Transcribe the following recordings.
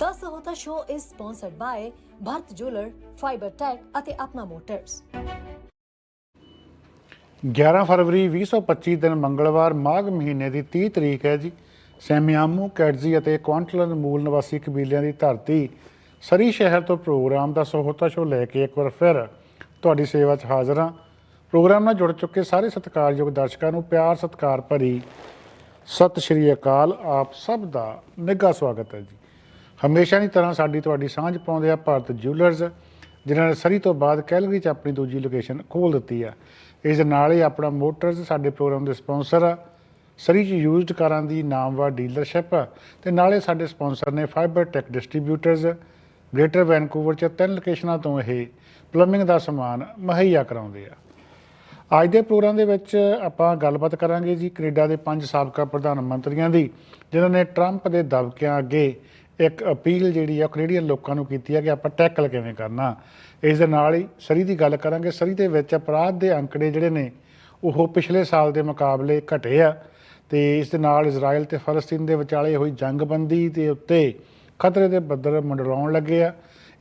The Sahota Show is sponsored by Bharat Jeweler, Fiber Tech ਅਤੇ Apna motors 11 ਫਰਵਰੀ 2025 ਦਿਨ ਮੰਗਲਵਾਰ ਮਾਘ ਮਹੀਨੇ ਦੀ 30 ਤਰੀਕ ਹੈ ਜੀ। ਸੈਮਿਆਮੂ ਕੈਟਜ਼ੀ ਅਤੇ ਕੁਆਂਟਲਨ ਮੂਲ ਨਿਵਾਸੀ ਕਬੀਲਿਆਂ ਦੀ ਧਰਤੀ ਸਰੀ ਸ਼ਹਿਰ ਤੋਂ ਪ੍ਰੋਗਰਾਮ ਦਾ ਸਹੋਤਾ ਸ਼ੋ ਲੈ ਕੇ ਇੱਕ ਵਾਰ ਫਿਰ ਤੁਹਾਡੀ ਸੇਵਾ 'ਚ ਹਾਜ਼ਰ ਹਾਂ। ਪ੍ਰੋਗਰਾਮ ਨਾਲ ਜੁੜ ਚੁੱਕੇ ਸਾਰੇ ਸਤਿਕਾਰਯੋਗ ਦਰਸ਼ਕਾਂ ਨੂੰ ਪਿਆਰ ਸਤਿਕਾਰ ਭਰੀ ਸਤਿ ਸ਼੍ਰੀ ਅਕਾਲ। ਆਪ ਸਭ ਦਾ ਨਿੱਘਾ ਸਵਾਗਤ ਹੈ ਜੀ। ਹਮੇਸ਼ਾ ਦੀ ਤਰ੍ਹਾਂ ਸਾਡੀ ਤੁਹਾਡੀ ਸਾਂਝ ਪਾਉਂਦੇ ਆ ਭਾਰਤ ਜਿਊਲਰਸ ਜਿਨ੍ਹਾਂ ਨੇ ਸਰੀ ਤੋਂ ਬਾਅਦ ਕੈਲਗਰੀ 'ਚ ਆਪਣੀ ਦੂਜੀ ਲੋਕੇਸ਼ਨ ਖੋਲ ਦਿੱਤੀ ਆ। ਇਸ ਦੇ ਨਾਲ ਹੀ ਆਪਣਾ ਮੋਟਰਸ ਸਾਡੇ ਪ੍ਰੋਗਰਾਮ ਦੇ ਸਪਾਂਸਰ ਆ। ਸਰੀ 'ਚ ਯੂਜ਼ਡ ਕਾਰਾਂ ਦੀ ਨਾਮਵਰ ਡੀਲਰਸ਼ਿਪ ਆ ਤੇ ਨਾਲੇ ਸਾਡੇ ਸਪਾਂਸਰ ਨੇ Fiber Tech distributors Greater Vancouver 'ਚ ਤਿੰਨ ਲੋਕੇਸ਼ਨਾਂ ਤੋਂ ਇਹ ਪਲੰਬਿੰਗ ਦਾ ਸਮਾਨ ਮੁਹੱਈਆ ਕਰਾਉਂਦੇ ਆ। ਅੱਜ ਦੇ ਪ੍ਰੋਗਰਾਮ ਦੇ ਵਿੱਚ ਆਪਾਂ ਗੱਲਬਾਤ ਕਰਾਂਗੇ ਜੀ ਕੈਨੇਡਾ ਦੇ ਪੰਜ ਸਾਬਕਾ ਪ੍ਰਧਾਨ ਮੰਤਰੀਆਂ ਦੀ, ਜਿਨ੍ਹਾਂ ਨੇ ਟਰੰਪ ਦੇ ਦਬਕਿਆਂ ਅੱਗੇ ਇੱਕ ਅਪੀਲ ਜਿਹੜੀ ਆ, ਉਹ ਕੈਨੇਡੀਅਨ ਲੋਕਾਂ ਨੂੰ ਕੀਤੀ ਆ ਕਿ ਆਪਾਂ ਟੈਕਲ ਕਿਵੇਂ ਕਰਨਾ। ਇਸ ਦੇ ਨਾਲ ਹੀ ਸਰੀ ਦੀ ਗੱਲ ਕਰਾਂਗੇ, ਸਰੀ ਦੇ ਵਿੱਚ ਅਪਰਾਧ ਦੇ ਅੰਕੜੇ ਜਿਹੜੇ ਨੇ, ਉਹ ਪਿਛਲੇ ਸਾਲ ਦੇ ਮੁਕਾਬਲੇ ਘਟੇ ਆ ਤੇ ਇਸ ਦੇ ਨਾਲ ਇਜ਼ਰਾਈਲ ਤੇ ਫਲਸਤੀਨ ਦੇ ਵਿਚਾਲੇ ਹੋਈ ਜੰਗਬੰਦੀ ਦੇ ਉੱਤੇ ਖਤਰੇ ਦੇ ਬੱਦਲ ਮੰਡਰਾਉਣ ਲੱਗੇ ਆ।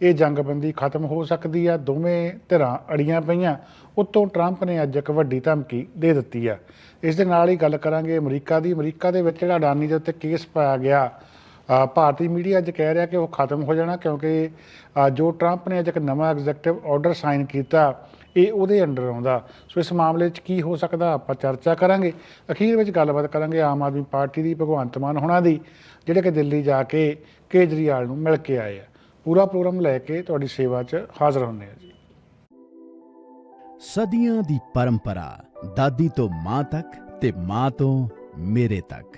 ਇਹ ਜੰਗਬੰਦੀ ਖਤਮ ਹੋ ਸਕਦੀ ਆ, ਦੋਵੇਂ ਧਿਰਾਂ ਅੜੀਆਂ ਪਈਆਂ। ਉੱਤੋਂ ਟਰੰਪ ਨੇ ਅੱਜ ਇੱਕ ਵੱਡੀ ਧਮਕੀ ਦੇ ਦਿੱਤੀ ਆ। ਇਸ ਦੇ ਨਾਲ ਹੀ ਗੱਲ ਕਰਾਂਗੇ ਅਮਰੀਕਾ ਦੀ। ਅਮਰੀਕਾ ਦੇ ਵਿੱਚ ਜਿਹੜਾ ਅਡਾਨੀ ਦੇ ਉੱਤੇ ਕੇਸ ਪਾਇਆ ਗਿਆ ਭਾਰਤੀ ਮੀਡੀਆ ਅੱਜ ਕਹਿ ਰਿਹਾ ਕਿ ਉਹ ਖਤਮ ਹੋ ਜਾਣਾ ਕਿਉਂਕਿ ਜੋ ਟਰੰਪ ਨੇ ਅੱਜ ਇੱਕ ਨਵਾਂ ਐਗਜ਼ੈਕਟਿਵ ਆਰਡਰ ਸਾਈਨ ਕੀਤਾ, ਇਹ ਉਹਦੇ ਅੰਡਰ ਆਉਂਦਾ। ਸੋ ਇਸ ਮਾਮਲੇ 'ਚ ਕੀ ਹੋ ਸਕਦਾ, ਆਪਾਂ ਚਰਚਾ ਕਰਾਂਗੇ। ਅਖੀਰ ਵਿੱਚ ਗੱਲਬਾਤ ਕਰਾਂਗੇ ਆਮ ਆਦਮੀ ਪਾਰਟੀ ਦੀ ਭਗਵੰਤ ਮਾਨ ਹੋਣਾ ਦੀ, ਜਿਹੜੇ ਕਿ ਦਿੱਲੀ ਜਾ ਕੇ ਕੇਜਰੀਵਾਲ ਨੂੰ ਮਿਲ ਕੇ ਆਏ ਆ। ਪੂਰਾ ਪ੍ਰੋਗਰਾਮ ਲੈ ਕੇ ਤੁਹਾਡੀ ਸੇਵਾ 'ਚ ਹਾਜ਼ਰ ਹੁੰਦੇ ਆ ਜੀ। ਸਦੀਆਂ ਦੀ ਪਰੰਪਰਾ, ਦਾਦੀ ਤੋਂ ਮਾਂ ਤੱਕ ਤੇ ਮਾਂ ਤੋਂ ਮੇਰੇ ਤੱਕ।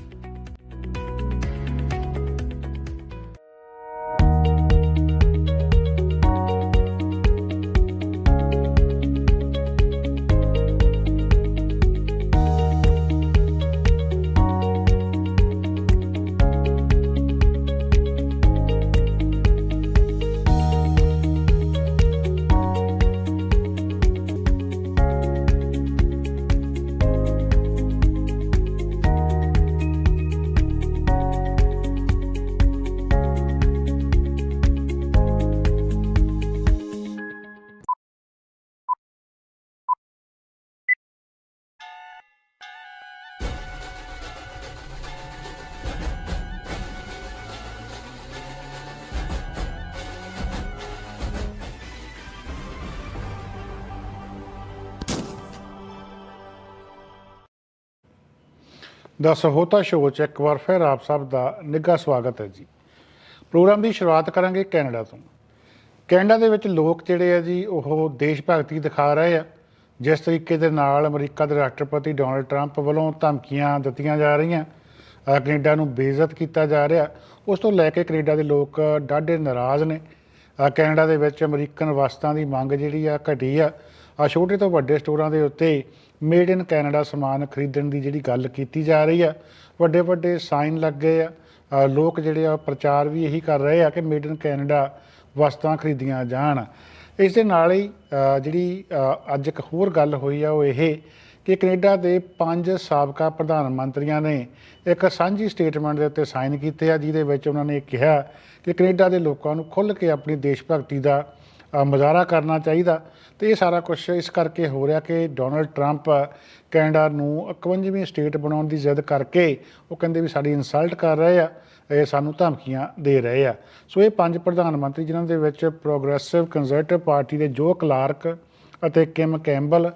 ਦਾ ਸਹੋਤਾ ਸ਼ੋਅ 'ਚ ਇੱਕ ਵਾਰ ਫਿਰ ਆਪ ਸਭ ਦਾ ਨਿੱਘਾ ਸਵਾਗਤ ਹੈ ਜੀ। ਪ੍ਰੋਗਰਾਮ ਦੀ ਸ਼ੁਰੂਆਤ ਕਰਾਂਗੇ ਕੈਨੇਡਾ ਤੋਂ। ਕੈਨੇਡਾ ਦੇ ਵਿੱਚ ਲੋਕ ਜਿਹੜੇ ਆ ਜੀ ਉਹ ਦੇਸ਼ ਭਗਤੀ ਦਿਖਾ ਰਹੇ ਆ। ਜਿਸ ਤਰੀਕੇ ਦੇ ਨਾਲ ਅਮਰੀਕਾ ਦੇ ਰਾਸ਼ਟਰਪਤੀ ਡੋਨਲਡ ਟਰੰਪ ਵੱਲੋਂ ਧਮਕੀਆਂ ਦਿੱਤੀਆਂ ਜਾ ਰਹੀਆਂ। ਅ, ਕੈਨੇਡਾ ਨੂੰ ਬੇਇੱਜ਼ਤ ਕੀਤਾ ਜਾ ਰਿਹਾ। ਉਸ ਤੋਂ ਲੈ ਕੇ ਕੈਨੇਡਾ ਦੇ ਲੋਕ ਡਾਢੇ ਨਾਰਾਜ਼ ਨੇ। ਕੈਨੇਡਾ ਦੇ ਵਿੱਚ ਅਮਰੀਕਨ ਵਸਤਾਂ ਦੀ ਮੰਗ ਜਿਹੜੀ ਆ ਘਟੀ ਆ। ਆ ਛੋਟੇ ਤੋਂ ਵੱਡੇ ਸਟੋਰਾਂ ਦੇ ਉੱਤੇ ਮੇਡ ਇਨ ਕੈਨੇਡਾ ਸਮਾਨ ਖਰੀਦਣ ਦੀ ਜਿਹੜੀ ਗੱਲ ਕੀਤੀ ਜਾ ਰਹੀ ਆ, ਵੱਡੇ ਵੱਡੇ ਸਾਈਨ ਲੱਗ ਗਏ ਆ ਲੋਕ ਜਿਹੜੇ ਆ ਪ੍ਰਚਾਰ ਵੀ ਇਹੀ ਕਰ ਰਹੇ ਆ ਕਿ ਮੇਡ ਇਨ ਕੈਨੇਡਾ ਵਸਤਾਂ ਖਰੀਦੀਆਂ ਜਾਣ। ਇਸ ਦੇ ਨਾਲ ਹੀ ਜਿਹੜੀ ਅੱਜ ਇੱਕ ਹੋਰ ਗੱਲ ਹੋਈ ਆ, ਉਹ ਇਹ ਕਿ ਕੈਨੇਡਾ ਦੇ ਪੰਜ ਸਾਬਕਾ ਪ੍ਰਧਾਨ ਮੰਤਰੀਆਂ ਨੇ ਇੱਕ ਸਾਂਝੀ ਸਟੇਟਮੈਂਟ ਦੇ ਉੱਤੇ ਸਾਈਨ ਕੀਤੇ ਆ, ਜਿਹਦੇ ਵਿੱਚ ਉਹਨਾਂ ਨੇ ਕਿਹਾ ਕਿ ਕੈਨੇਡਾ ਦੇ ਲੋਕਾਂ ਨੂੰ ਖੁੱਲ੍ਹ ਕੇ ਆਪਣੀ ਦੇਸ਼ ਭਗਤੀ ਦਾ ਮੁਜ਼ਾਹਰਾ ਕਰਨਾ ਚਾਹੀਦਾ। ਤੇ ਇਹ ਸਾਰਾ ਕੁਝ ਇਸ ਕਰਕੇ ਹੋ ਰਿਹਾ ਕਿ ਡੋਨਲਡ ਟਰੰਪ ਕੈਨੇਡਾ ਨੂੰ 51ਵੀਂ ਸਟੇਟ ਬਣਾਉਣ ਦੀ ਜ਼ਿੱਦ ਕਰਕੇ ਉਹ ਕਹਿੰਦੇ ਵੀ ਸਾਡੀ ਇਨਸਲਟ ਕਰ ਰਹੇ ਆ, ਇਹ ਸਾਨੂੰ ਧਮਕੀਆਂ ਦੇ ਰਹੇ ਆ। ਸੋ ਇਹ ਪੰਜ ਪ੍ਰਧਾਨ ਮੰਤਰੀ ਜਿਨ੍ਹਾਂ ਦੇ ਵਿੱਚ ਪ੍ਰੋਗਰੈਸਿਵ ਕੰਜ਼ਰਵੇਟਿਵ ਪਾਰਟੀ ਦੇ ਜੋ ਕਲਾਰਕ ਅਤੇ ਕਿਮ ਕੈਂਬਲ